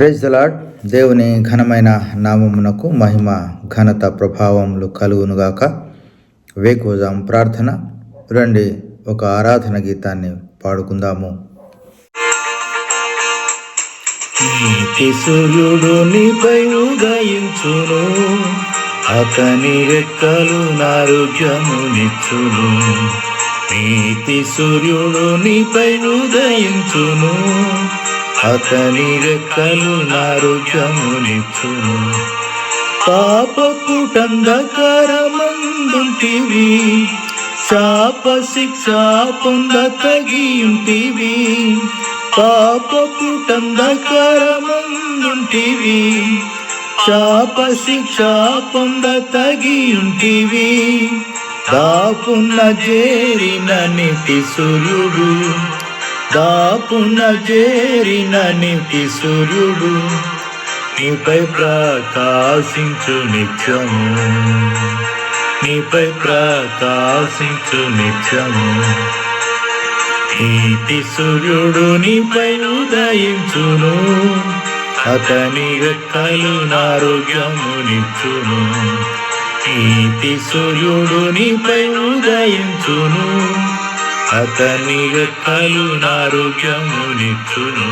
Praise the Lord దేవుని ఘనమైన నామమునకు మహిమ ఘనత ప్రభావములు కలుగునుగాక వేకోజాం ప్రార్థన. రండి ఒక ఆరాధన గీతాన్ని పాడుకుందాము. సూర్యుడు నీపై ఉదయించును. అతని రెక్కలు నారోగ్యమునిచ్చును. నీతి సూర్యుడు నీపై ఉదయించును. అతని రెక్కలు నారోగ్యమునిచ్చును పాపపు టందకరమందుంటివి శాప శిక్ష పొంద తగింటివి పాపపు టందకరమందుంటివి శాప శిక్ష పొంద తగియుంటివి దాపున్న చేరిన నిటి సూర్యుడు దాపున చేరిన నితి సూర్యుడు నీపై ప్రకాశించు నిత్యము. నీపై ప్రకాశించు నిత్యము. నీతి సూర్యుడు నీపై ఉదయించును. అతని రెక్కలు నారోగ్యమునిచ్చును నీతి సూర్యుడు నీపై ఉదయించును. అతని రెక్కలు నారోగ్యమునిచ్చును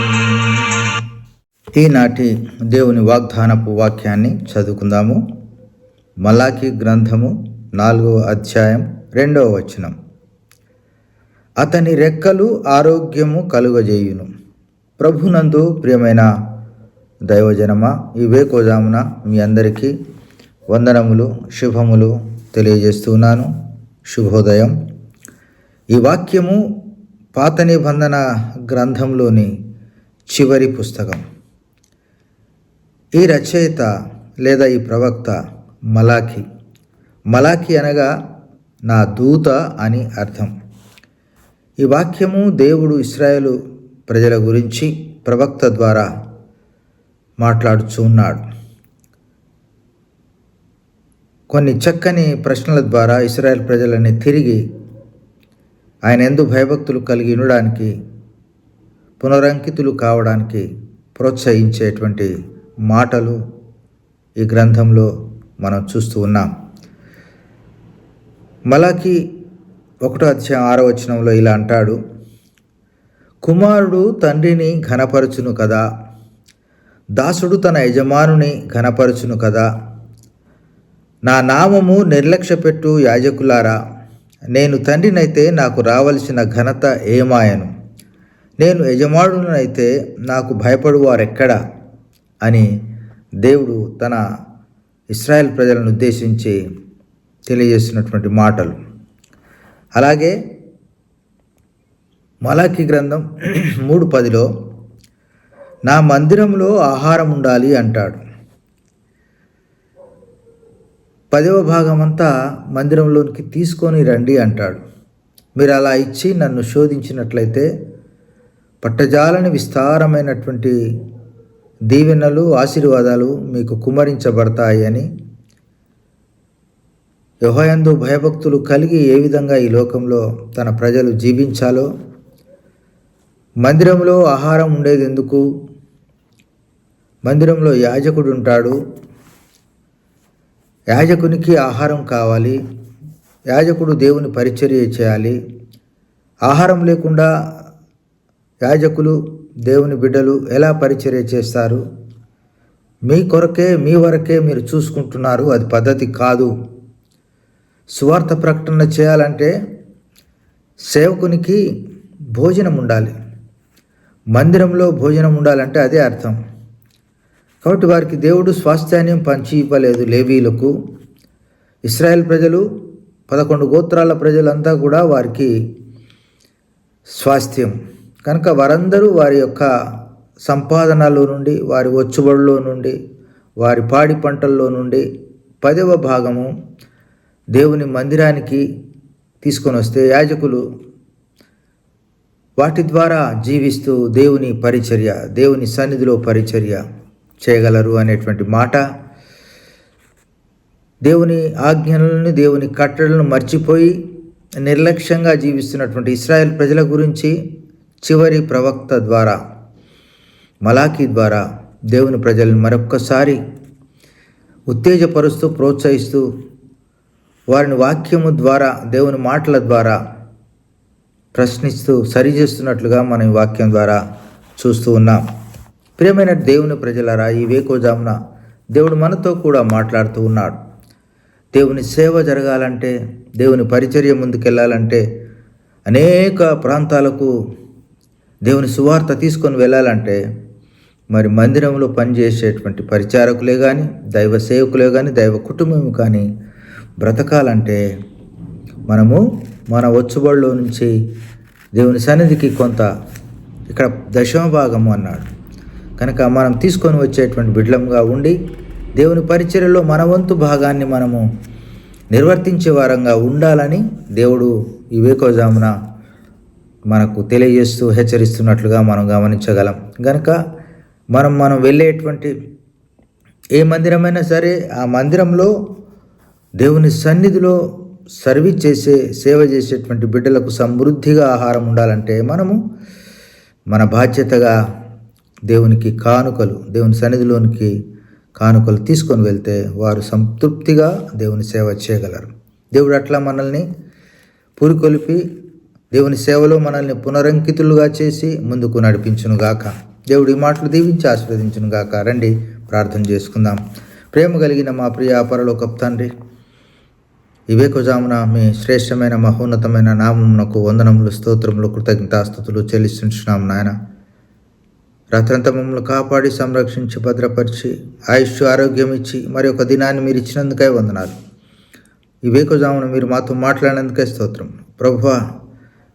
ఈనాటి దేవుని వాగ్దానపు వాక్యాన్ని చదువుకుందాము. మలాకి గ్రంథము నాలుగవ అధ్యాయం రెండవ వచనం. అతని రెక్కలు ఆరోగ్యము కలుగజేయును. ప్రభునందు ప్రియమైన దైవజనమా ఈ వేకోజామున మీ అందరికీ వందనములు శుభములు తెలియజేస్తున్నాను శుభోదయం. ఈ వాక్యము పాత నిబంధన గ్రంథంలోని చివరి పుస్తకం. ఈ రచయిత లేదా ఈ ప్రవక్త మలాఖీ. మలాఖీ అనగా నా దూత అని అర్థం. ఈ వాక్యము దేవుడు ఇస్రాయేలు ప్రజల గురించి ప్రవక్త ద్వారా మాట్లాడుచూ ఉన్నాడు. కొన్ని చక్కని ప్రశ్నల ద్వారా ఇస్రాయేల్ ప్రజలని తిరిగి ఆయన ఎందు భయభక్తులు కలిగి ఉండడానికి పునరంకితులు కావడానికి ప్రోత్సహించేటువంటి మాటలు ఈ గ్రంథంలో మనం చూస్తూ ఉన్నాం. మలాకి ఒకటో అధ్యాయం ఆరో వచనంలో ఇలా అంటాడు కుమారుడు తండ్రిని ఘనపరచును కదా దాసుడు తన యజమానుని ఘనపరచును కదా. నా నామము నిర్లక్ష్యపెట్టు యాజకులారా నేను తండ్రినైతే నాకు రావలసిన ఘనత ఏమాయను? నేను యజమానునైతే నాకు భయపడువారెక్కడా? అని దేవుడు తన ఇస్రాయెల్ ప్రజలను ఉద్దేశించి తెలియజేస్తున్నటువంటి మాటలు. అలాగే మలాఖీ గ్రంథం మూడు పదిలో నా మందిరంలో ఆహారం ఉండాలి అంటాడు. పదవ భాగమంతా మందిరంలోనికి తీసుకొని రండి అంటాడు. మీరు అలా ఇచ్చి నన్ను శోధించినట్లయితే పట్టజాలని విస్తారమైనటువంటి దీవెనలు ఆశీర్వాదాలు మీకు కుమరించబడతాయి అని యుహయందు భయభక్తులు కలిగి ఏ విధంగా ఈ లోకంలో తన ప్రజలు జీవించాలో మందిరంలో ఆహారం ఉండేది ఎందుకు మందిరంలో యాజకుడు ఉంటాడు. యాజకునికి ఆహారం కావాలి యాజకుడు దేవుని పరిచర్య చేయాలి. ఆహారం లేకుండా యాజకులు దేవుని బిడ్డలు ఎలా పరిచర్య చేస్తారు? మీ కొరకే మీ వరకే మీరు చూసుకుంటున్నారు అది పద్ధతి కాదు. సువార్త ప్రకటన చేయాలంటే సేవకునికి భోజనం ఉండాలి. మందిరంలో భోజనం ఉండాలంటే అదే అర్థం. కాబట్టి వారికి దేవుడు స్వాస్థ్యాన్ని పంచి ఇవ్వలేదు లేవీలకు. ఇస్రాయెల్ ప్రజలు పదకొండు గోత్రాల ప్రజలంతా కూడా వారికి స్వాస్థ్యం. కనుక వారందరూ వారి యొక్క సంపాదనలో నుండి వారి వచ్చుబడిలో నుండి వారి పాడి పంటల్లో నుండి పదవ భాగము దేవుని మందిరానికి తీసుకొని వస్తే యాజకులు వాటి ద్వారా జీవిస్తూ దేవుని పరిచర్య దేవుని సన్నిధిలో పరిచర్య. చేయగలరు అనేటువంటి మాట. దేవుని ఆజ్ఞలను దేవుని కట్టడలను మర్చిపోయి నిర్లక్ష్యంగా జీవిస్తున్నటువంటి ఇస్రాయెల్ ప్రజల గురించి చివరి ప్రవక్త ద్వారా మలాఖీ ద్వారా దేవుని ప్రజలను మరొక్కసారి ఉత్తేజపరుస్తూ ప్రోత్సహిస్తూ వారిని వాక్యము ద్వారా దేవుని మాటల ద్వారా ప్రశ్నిస్తూ సరిచేస్తున్నట్లుగా మనం ఈ వాక్యం ద్వారా చూస్తూ ఉన్నాం. ప్రియమైన దేవుని ప్రజలారా ఈ వేకోజామున దేవుడు మనతో కూడా మాట్లాడుతూ ఉన్నాడు. దేవుని సేవ జరగాలంటే దేవుని పరిచర్య ముందుకెళ్ళాలంటే అనేక ప్రాంతాలకు దేవుని సువార్త తీసుకొని వెళ్ళాలంటే మరి మందిరంలో పనిచేసేటువంటి పరిచారకులే కానీ దైవ సేవకులే కానీ దైవ కుటుంబం కానీ బ్రతకాలంటే మనము మన వచ్చుబడిలో నుంచి దేవుని సన్నిధికి కొంత ఇక్కడ దశమ భాగము అన్నాడు. కనుక మనం తీసుకొని వచ్చేటువంటి బిడ్లంగా ఉండి దేవుని పరిచర్యలో మన వంతు భాగాన్ని మనము నిర్వర్తించే వారంగా ఉండాలని దేవుడు ఈ వేకోజామున మనకు తెలియజేస్తూ హెచ్చరిస్తున్నట్లుగా మనం గమనించగలం. కనుక మనం మనం వెళ్ళేటువంటి ఏ మందిరమైనా సరే ఆ మందిరంలో దేవుని సన్నిధిలో సర్వీస్ చేసే సేవ చేసేటువంటి బిడ్డలకు సమృద్ధిగా ఆహారం ఉండాలంటే మనము మన బాధ్యతగా దేవునికి కానుకలు దేవుని సన్నిధిలోనికి కానుకలు తీసుకొని వెళ్తే వారు సంతృప్తిగా దేవుని సేవ చేయగలరు. దేవుడు అట్లా మనల్ని పురికొలిపి దేవుని సేవలో మనల్ని పునరంకితులుగా చేసి ముందుకు నడిపించునుగాక. దేవుడి మాటలు దీవించి ఆశీర్వదించునుగాక. రండి ప్రార్థన చేసుకుందాం. ప్రేమ కలిగిన మా ప్రియ పరలోకపు తండ్రి వివేకజామున మీ శ్రేష్టమైన మహోన్నతమైన నామమునకు వందనములు స్తోత్రములు కృతజ్ఞతాస్థుతులు చెల్లిస్తుంటున్నాం నాయన. రాత్రంతా మమ్మల్ని కాపాడి సంరక్షించి భద్రపరిచి ఆయుష్ ఆరోగ్యం ఇచ్చి మరి ఒక దినాన్ని మీరు ఇచ్చినందుకై వందనాలు. ఈ వేకుజామున మీరు మాతో మాట్లాడినందుకే స్తోత్రం. ప్రభు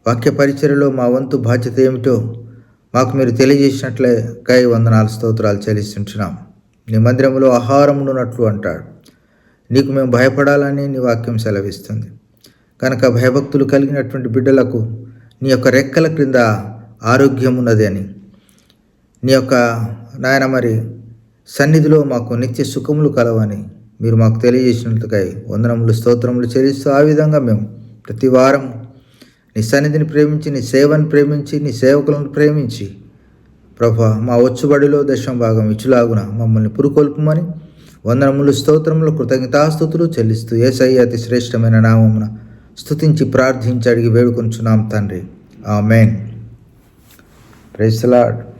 వాక్య పరిచర్యలో మా వంతు బాధ్యత ఏమిటో మాకు మీరు తెలియజేసినట్లే కై వందనాలు స్తోత్రాలు చెల్లిస్తుంటున్నాం. నీ మందిరంలో ఆహారం ఉన్నట్లు అంటాడు. నీకు మేము భయపడాలని నీ వాక్యం సెలవిస్తుంది. కనుక భయభక్తులు కలిగినటువంటి బిడ్డలకు నీ యొక్క రెక్కల క్రింద ఆరోగ్యం ఉన్నది అని నీ యొక్క నాయన మరి సన్నిధిలో మాకు నిత్య సుఖములు కలవని మీరు మాకు తెలియజేసినందుకై వందనములు స్తోత్రములు చెల్లిస్తూ ఆ విధంగా మేము ప్రతి వారం నీ సన్నిధిని ప్రేమించి నీ సేవను ప్రేమించి నీ సేవకులను ప్రేమించి ప్రభా మా వచ్చుబడిలో దశం భాగం ఇచ్చులాగున మమ్మల్ని పురుకొల్పమని వందనములు స్తోత్రములు కృతజ్ఞతాస్థుతులు చెల్లిస్తూ ఏసై అతి శ్రేష్టమైన నామమున స్థుతించి ప్రార్థించి అడిగి వేడుకొంచున్నాం తండ్రి. ఆ మెయిన్ ప్రైస్లాడ్